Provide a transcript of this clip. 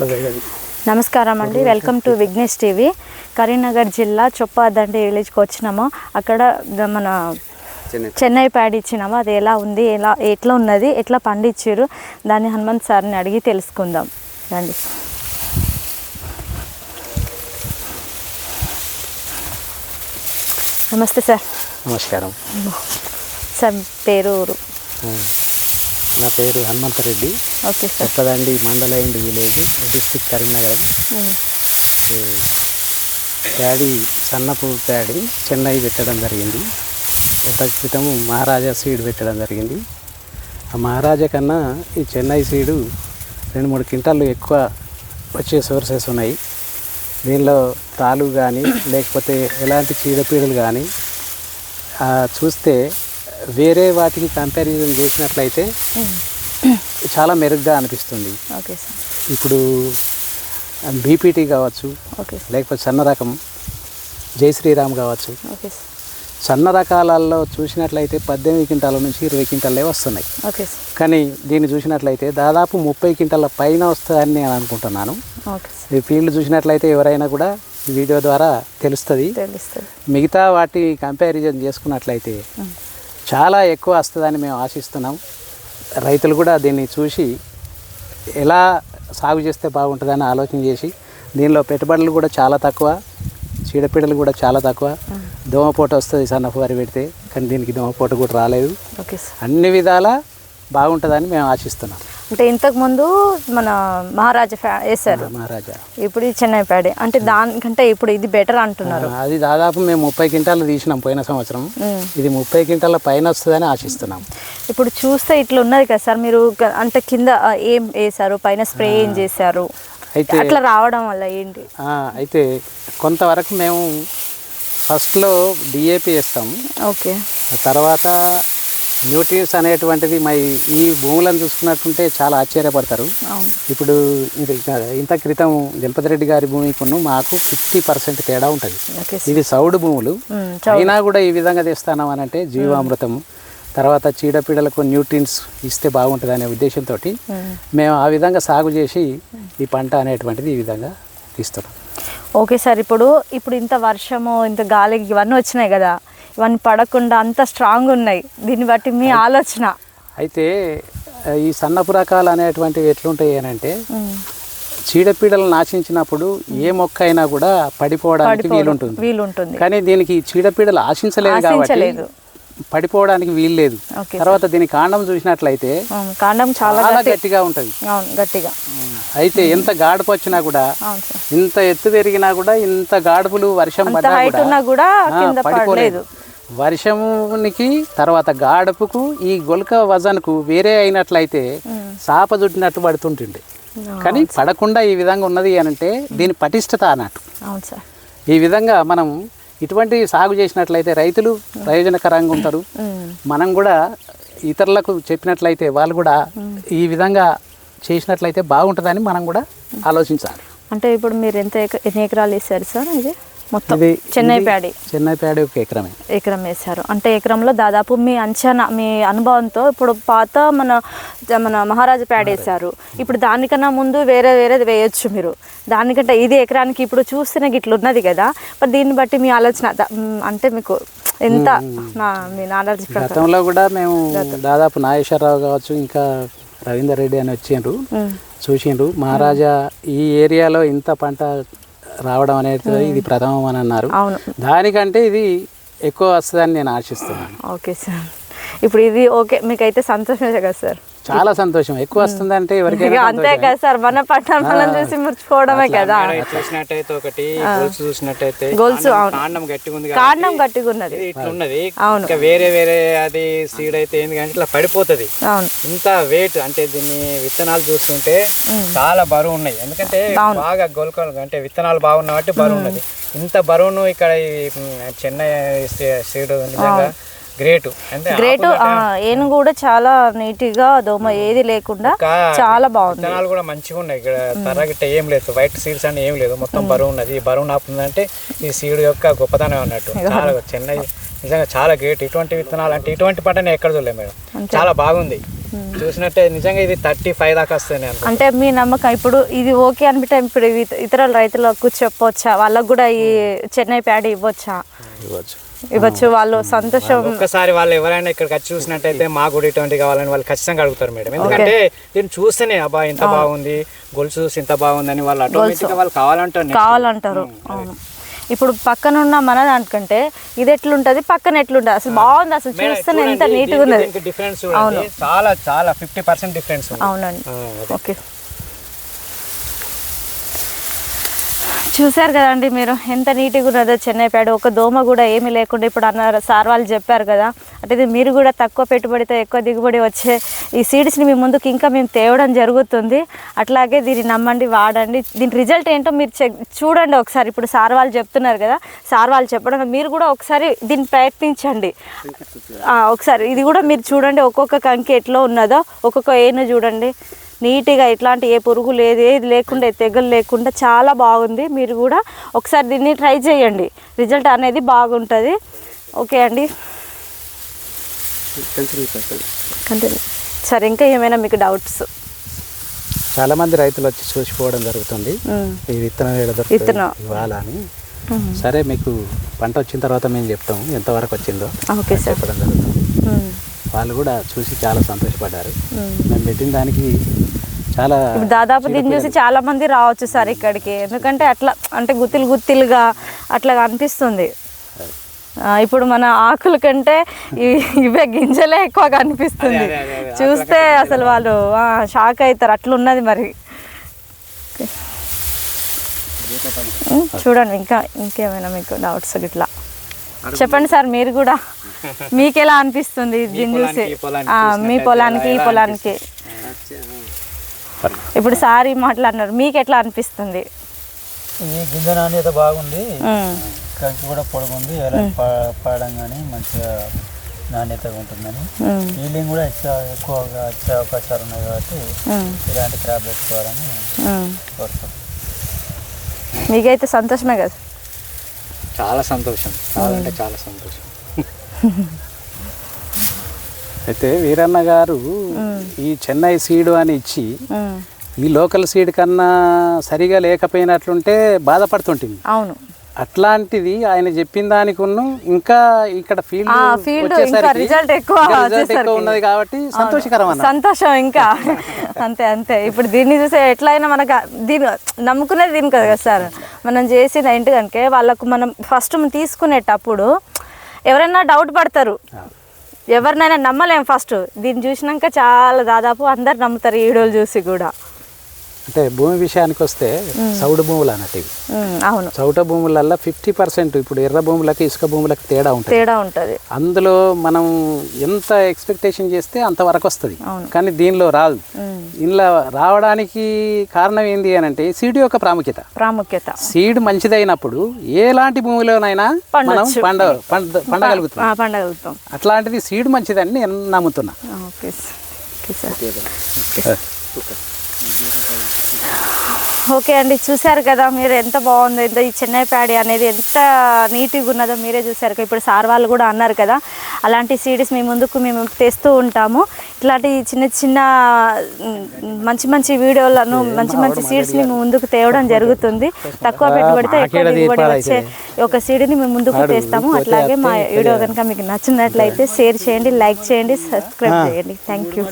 నమస్కారం అండి. Welcome to Vignesh TV. Karimnagar జిల్లా చొప్పాదండి విలేజ్కి వచ్చినాము. అక్కడ మన చెన్నై ప్యాడ్. ఇచ్చినాము. అది ఎలా ఉంది? ఎలా ఎట్లా ఉన్నది? ఎట్లా పండించారు దాన్ని హనుమంత్ సార్ని అడిగి తెలుసుకుందాం. రండి. నమస్తే సార్. నమస్కారం. సార్ పేరు ఊరు నా పేరు హనుమంతరెడ్డి ఓకే సార్. మండలైండ్ విలేజ్ డిస్టిక్ కరీంనగరం. ఏ, ప్యాడీ సన్నపు ప్యాడీ చెన్నై పెట్టడం జరిగింది. గత క్రితం మహారాజా సీడ్ పెట్టడం జరిగింది. ఆ మహారాజా కన్నా ఈ చెన్నై సీడు రెండు మూడు క్వింటాలు ఎక్కువ వచ్చే సోర్సెస్ ఉన్నాయి. దీనిలో తాలు కానీ లేకపోతే ఎలాంటి చీడపీడలు కానీ చూస్తే వేరే వాటికి కంపారిజన్ చేసినట్లయితే చాలా మెరుగ్గా అనిపిస్తుంది. ఓకే సార్ ఇప్పుడు బీపీటీ కావచ్చు లేకపోతే సన్న రకం జై శ్రీరామ్ కావచ్చు. సన్న రకాలలో చూసినట్లయితే పద్దెనిమిది క్వింటాల నుంచి ఇరవై క్వింటాలే వస్తున్నాయి. ఓకే సార్ కానీ దీన్ని చూసినట్లయితే దాదాపు ముప్పై క్వింటాల పైన వస్తుందని నేను అనుకుంటున్నాను. ఈ ఫీల్డ్ చూసినట్లయితే ఎవరైనా కూడా వీడియో ద్వారా తెలుస్తుంది. తెలుస్తుంది. మిగతా వాటి కంపారిజన్ చేసుకున్నట్లయితే చాలా ఎక్కువ వస్తుందని మేము ఆశిస్తున్నాం. రైతులు కూడా దీన్ని చూసి ఎలా సాగు చేస్తే బాగుంటుందని ఆలోచన చేసి దీనిలో పెట్టుబడులు కూడా చాలా తక్కువ చీడపీడలు కూడా చాలా తక్కువ. దోమపోటు వస్తుంది సన్నపు వరి పెడితే కానీ దీనికి దోమపోటు కూడా రాలేదు. అన్ని విధాలా బాగుంటుందని మేము ఆశిస్తున్నాం. అంటే ఇంతకు ముందు మన మహారాజా ఫ్యా వేశారు మహారాజా. ఇప్పుడు ఇది చెన్నై ప్యాడే అంటే దానికంటే ఇప్పుడు ఇది బెటర్ అంటున్నారు. అది దాదాపు మేము ముప్పై క్వింటాలు తీసినాం పోయిన సంవత్సరం. ఇది ముప్పై క్వింటాల పైన వస్తుందని ఆశిస్తున్నాం. ఇప్పుడు చూస్తే ఇట్లా ఉన్నది కదా సార్ మీరు అంటే కింద ఏం వేశారు? పైన స్ప్రే ఏం చేశారు? అయితే అట్లా రావడం వల్ల ఏంటి? అయితే కొంతవరకు మేము ఫస్ట్లో డిఏపి వేస్తాం. ఓకే. తర్వాత న్యూట్రియన్స్ అనేటువంటిది మా ఈ- భూములను చూసుకున్నట్టుంటే చాలా ఆశ్చర్యపడతారు. ఇప్పుడు ఇంత క్రితం రెడ్డి గారి భూమికును మాకు ఫిఫ్టీ పర్సెంట్ తేడా ఉంటుంది. ఇది సౌడు భూములు. అయినా కూడా ఈ విధంగా తెస్తానం అని అంటే జీవామృతం తర్వాత చీడపీడలకు న్యూట్రియన్స్ ఇస్తే బాగుంటుంది అనే ఉద్దేశంతో. మేము ఆ విధంగా సాగు చేసి ఈ పంట అనేటువంటిది ఈ విధంగా తీస్తున్నాం. ఓకే సార్ ఇప్పుడు ఇప్పుడు ఇంత వర్షము ఇంత గాలి ఇవన్నీ వచ్చినాయి కదా. ఇవన్నీ పడకుండా అంత స్ట్రాంగ్ ఉన్నాయి. దీన్ని బట్టి మీ ఆలోచన. అయితే ఈ సన్నపు రకాలు అనేటువంటివి ఎట్లుంటాయి అని అంటే చీడపీడలు నాశించినప్పుడు ఏ మొక్క అయినా కూడా పడిపోవడానికి వీలుంటుంది. వీలుంటుంది. కానీ దీనికి చీడపీడలు ఆశించలేదు కాబట్టి. పడిపోవడానికి వీల్లేదు ఓకే తర్వాత దీని కాండం చూసినట్లయితే కాండం చాలా గట్టిగా ఉంటుంది. గట్టిగా. అయితే ఎంత గాడుపు వచ్చినా కూడా ఇంత ఎత్తు పెరిగినా కూడా ఇంత గాడుపులు వర్షం హైట్ కూడా పడిపోలేదు. వర్షమునికి తర్వాత గాడుపుకు ఈ గొలక వజన్కు వేరే అయినట్లయితే సాప చుట్టినట్టు పడుతుంటుండే. కానీ పడకుండా ఈ విధంగా ఉన్నది అని అంటే దీని పటిష్టత అన్నట్టు. ఈ విధంగా మనం ఇటువంటి సాగు చేసినట్లయితే రైతులు ప్రయోజనకరంగా ఉంటారు. మనం కూడా ఇతరులకు చెప్పినట్లయితే వాళ్ళు కూడా ఈ విధంగా చేసినట్లయితే బాగుంటుందని మనం కూడా ఆలోచించాలి. అంటే ఇప్పుడు మీరు ఎంత ఎన్ని ఎకరాలు వేసారు సార్ ఇది? మొత్తం చెన్నై ప్యాడీ. చెన్నై ప్యాడీ ఒక ఎకరమే. ఎకరం వేశారు. అంటే ఎకరంలో దాదాపు మీ అంచనా మీ అనుభవంతో ఇప్పుడు పాత మన మన మహారాజా ప్యాడ్ వేశారు. ఇప్పుడు దానికన్నా ముందు వేరే వేరేది వేయొచ్చు మీరు. దానికంటే ఇది ఎకరానికి ఇప్పుడు చూస్తే నాకు ఇట్లా ఉన్నది కదా. మరి దీన్ని బట్టి మీ ఆలోచన అంటే మీకు ఎంత నా మీ నాలెడ్జ్ గతంలో కూడా మేము దాదాపు నాగేశ్వరరావు కావచ్చు ఇంకా రవీందర్ రెడ్డి అని వచ్చిండ్రు. చూసిండ్రు. మహారాజా ఈ ఏరియాలో ఇంత పంట రావడం అనేది ఇది ప్రథమం అని అన్నారు. అవును. దానికంటే ఇది ఎక్కువ వస్తుందని నేను ఆశిస్తున్నాను. Okay sir. ఇప్పుడు ఇది ఓకే మీకైతే సంతోషమే కదా సార్? చాలా సంతోషం. ఎక్కువ వస్తుందంటే ఎవరికైనా అంతే కదా సార్ మన పట్టణం మనం చూసి ముర్చిపోవడమే కదా. చూసినట్టయితే ఒకటి గొలుసు చూసినట్టయితే గొలుసు, కాండం- గట్టిగా ఉంది కాండం గట్టిగా ఉన్నది. ఇది ఇట్లా ఉన్నది. అవును. ఇంకా వేరే వేరే అది సీడ్ అయితే ఏంది అంటే ఇట్లా పడిపోతుంది. అవును. ఇంత వెయిట్ అంటే దీన్ని విత్తనాలు చూస్తుంటే చాలా బరువు ఉన్నాయి ఎందుకంటే బాగా గొలకలు అంటే విత్తనాలు బాగున్న కాబట్టి బరువు ఉన్నది. ఇంత బరువును ఇక్కడ చెన్నై సీడ్ నిజంగా గ్రేట్. గ్రేట్. ఏను కూడా చాలా నీట్గా దోమ ఏది లేకుండా చాలా బాగుంది. విత్తనాలు కూడా మంచిగా ఉన్నాయి. ఇక్కడ తర్ర గిట్ట ఏం లేదు. వైట్ సీడ్స్ అని ఏం లేదు. మొత్తం బరువు ఉన్నది. ఈ బరువు నాపుందంటే ఈ సీడ్ యొక్క గొప్పతనం అన్నట్టు. చాలా చెన్నై నిజంగా చాలా గ్రేట్. ఇటువంటి విత్తనాలు అంటే ఇటువంటి పంట నేను ఎక్కడ చూడలేదు మేడం. చాలా బాగుంది. చూసినట్టే నిజంగా ఇది థర్టీ ఫైవ్ దాకా వస్తుంది అంటే మీ నమ్మకం ఇప్పుడు ఇది ఓకే అనిపితే ఇప్పుడు ఇతర రైతులకు చెప్పొచ్చా? వాళ్ళకు కూడా ఈ చెన్నై ప్యాడ్ ఇవ్వచ్చా? ఇవ్వచ్చు. ఇవ్వచ్చు. వాళ్ళు సంతోషం ఒక్కసారి వాళ్ళు ఎవరైనా ఇక్కడికి వచ్చి చూసినట్టయితే మాకు కూడా ఇటువంటి కావాలని వాళ్ళు ఖచ్చితంగా అడుగుతారు మేడం. ఎందుకంటే దీన్ని చూస్తేనే అబ్బా ఇంత బాగుంది గొలుసు చూసి ఇంత బాగుందని వాళ్ళు ఆటోమేటిక్ వాళ్ళు కావాలంటారు. కావాలంటారు. అవును. ఇప్పుడు పక్కన ఉన్న మన దానికంటే ఇది ఎట్లుంటది పక్కన ఎట్లుంటది? అసలు బాగుంది అసలు చూస్తేనే ఎంత నీట్గా ఉన్నది. డిఫరెన్స్ చూడండి. చాలా చాలా ఫిఫ్టీ పర్సెంట్ డిఫరెన్స్ అవునండి. ఓకే. చూశారు కదండి మీరు. ఎంత నీట్గా ఉన్నదో చెన్నై ప్యాడ్. ఒక దోమ కూడా ఏమీ లేకుండా ఇప్పుడు అన్నారు సార్ వాళ్ళు చెప్పారు కదా. అంటే ఇది మీరు కూడా తక్కువ పెట్టుబడితో ఎక్కువ దిగుబడి వచ్చే ఈ సీడ్స్ని మీ ముందుకు ఇంకా మేము తేవడం జరుగుతుంది. అట్లాగే దీన్ని నమ్మండి వాడండి. దీని రిజల్ట్ ఏంటో మీరు చెక్ చూడండి ఒకసారి. ఇప్పుడు సార్ వాళ్ళు చెప్తున్నారు కదా. సార్ వాళ్ళు చెప్పడం మీరు కూడా ఒకసారి దీన్ని ప్రయత్నించండి. ఒకసారి ఇది కూడా మీరు చూడండి ఒక్కొక్క కంకి ఎట్లా ఉన్నదో. ఒక్కొక్క ఏను చూడండి. నీట్గా ఇట్లాంటి ఏ పురుగు లేదు ఏది లేకుండా ఏ తెగులు లేకుండా చాలా బాగుంది. మీరు కూడా ఒకసారి దీన్ని ట్రై చేయండి. రిజల్ట్ అనేది బాగుంటుంది. ఓకే అండి. కంటిన్యూ సరే ఇంకా ఏమైనా మీకు డౌట్స్? చాలా మంది రైతులు వచ్చి చూసిపోవడం జరుగుతుంది. ఈ విత్తనం విత్తనం. ఇవాళ అని. సరే మీకు పంట వచ్చిన తర్వాత మేము చెప్తాం ఎంతవరకు వచ్చిందో ఓకే సార్. చెప్పడం జరుగుతుంది. వాళ్ళు కూడా చూసి చాలా సంతోషపడ్డారు. మేము పెట్టిన దానికి చాలా దాదాపు దీన్ని చూసి చాలా మంది రావచ్చు సార్ ఇక్కడికి. ఎందుకంటే అట్లా అంటే గుత్తిలు గుత్తిలుగా అట్లా అనిపిస్తుంది ఇప్పుడు మన ఆకుల కంటే ఇవి- గింజలే ఎక్కువ కనిపిస్తుంది. అదే, అదే, అదే. చూస్తే అసలు వాళ్ళు షాక్ అవుతారు. అట్లున్నది మరి. చూడండి ఇంకా ఇంకేమైనా మీకు డౌట్స్ ఇట్లా చెప్పండి సార్ మీరు కూడా. మీకు ఎలా అనిపిస్తుంది దీన్ని చూసి? మీ పొలానికి ఈ పొలానికి. ఇప్పుడు సార్ మాట్లాడినారు. మీకు ఎట్లా అనిపిస్తుంది? ఈ గింజ నాణ్యత బాగుంది. కంకి కూడా పొడుగుంది. ఎలా పా- పాడడం కానీ మంచిగా నాణ్యతగా ఉంటుందని. హీలింగ్ కూడా ఎక్కువ ఎక్కువగా వచ్చే అవకాశాలు ఉన్నాయి కాబట్టి ఇలాంటి క్రాప్ పెట్టుకోవాలని. కోరుతాం. మీకైతే సంతోషమే కదా? చాలా సంతోషం. చాలా అంటే చాలా సంతోషం. అయితే వీరన్న గారు ఈ చెన్నై సీడు అని ఇచ్చి ఈ లోకల్ సీడ్ కన్నా సరిగా లేకపోయినట్లుంటే బాధపడుతుంటుంది. అవును. అట్లాంటిది ఆయన చెప్పిన దానికి ఇంకా ఇక్కడ ఫీల్డ్ ఆ ఫీల్డ్ ఇంకా రిజల్ట్ ఎక్కువ ఎక్కువ ఉన్నది కాబట్టి సంతోషకరం సంతోషం ఇంకా. అంతే అంతే. ఇప్పుడు దీన్ని చూసే ఎట్లయినా మనకు దీని నమ్ముకునేది దీని కదా సార్. మనం చేసింది ఏంటి కనుక వాళ్ళకు మనం ఫస్ట్ తీసుకునేటప్పుడు ఎవరైనా డౌట్ పడతారు. ఎవరినైనా నమ్మలేం ఫస్ట్ దీన్ని చూసినాక చాలా దాదాపు అందరు నమ్ముతారు ఈ వీడియోలు చూసి కూడా. అంటే భూమి విషయానికి వస్తే సౌడు భూములు అన్నట్టు ఇవి. అవును. చౌట భూములల్లో ఫిఫ్టీ పర్సెంట్ ఇప్పుడు ఎర్ర భూములకి ఇసుక భూములకి తేడా ఉంటుంది. తేడా ఉంటుంది. అందులో మనం ఎంత ఎక్స్పెక్టేషన్ చేస్తే అంతవరకు వస్తుంది. కానీ దీనిలో రాదు. ఇందులో రావడానికి కారణం ఏంది అని అంటే సీడ్ యొక్క ప్రాముఖ్యత. ప్రాముఖ్యత. సీడ్ మంచిదైనప్పుడు ఎలాంటి భూమిలోనైనా మనం పండ పండ పండగలుగుతాం. పండగలుగుతాం. అట్లాంటిది సీడ్ మంచిదని నేను నమ్ముతున్నా. Okay sir. Okay sir. Okay అండి చూశారు కదా మీరు ఎంత బాగుందో ఎంత ఈ చెన్నై ప్యాడీ అనేది ఎంత నీట్గా ఉన్నదో మీరే చూశారు కదా. ఇప్పుడు సార్ వాళ్ళు కూడా అన్నారు కదా అలాంటి సీడీస్ మీ ముందుకు మేము తెస్తూ ఉంటాము. ఇట్లాంటి చిన్న చిన్న మంచి మంచి వీడియోలను మంచి మంచి సీడ్స్ని మీ ముందుకు తేవడం జరుగుతుంది. తక్కువ పెట్టుబడితో ఎక్కువ దిగుబడి వచ్చే ఒక సీడీని మేము ముందుకు తెస్తాము. అట్లాగే మా వీడియో కనుక మీకు నచ్చినట్లయితే షేర్ చేయండి లైక్ చేయండి సబ్స్క్రైబ్ చేయండి. Thank you